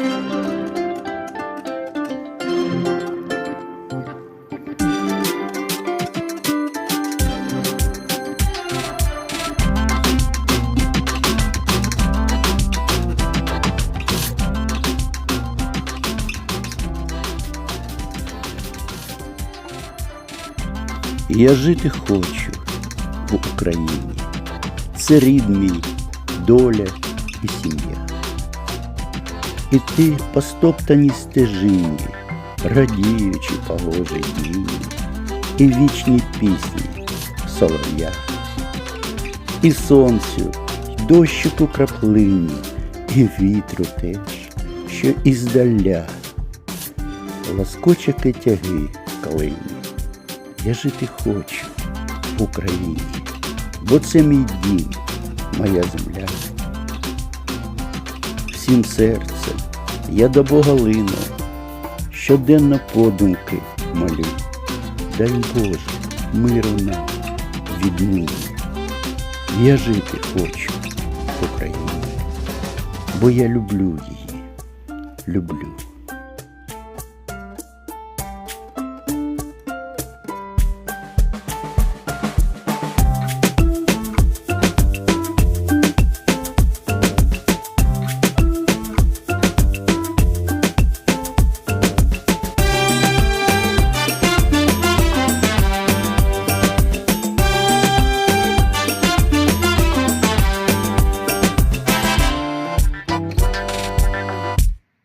Я жити хочу в Україні. Це рід мій, доля і сім'я. Іти по стоптаній стежині, радіючи погожій дні, і вічній пісні солов'я. І сонцю, й дощику краплині, і вітру теж, що іздаля ласкоче тяги калині. Я жити хочу в Україні, бо це мій дім, моя земля. Всім серцем я до Бога лину, щоденно подумки молю. Дай Боже, миру нам віднині. Я жити хочу в Україні, бо я люблю її, люблю.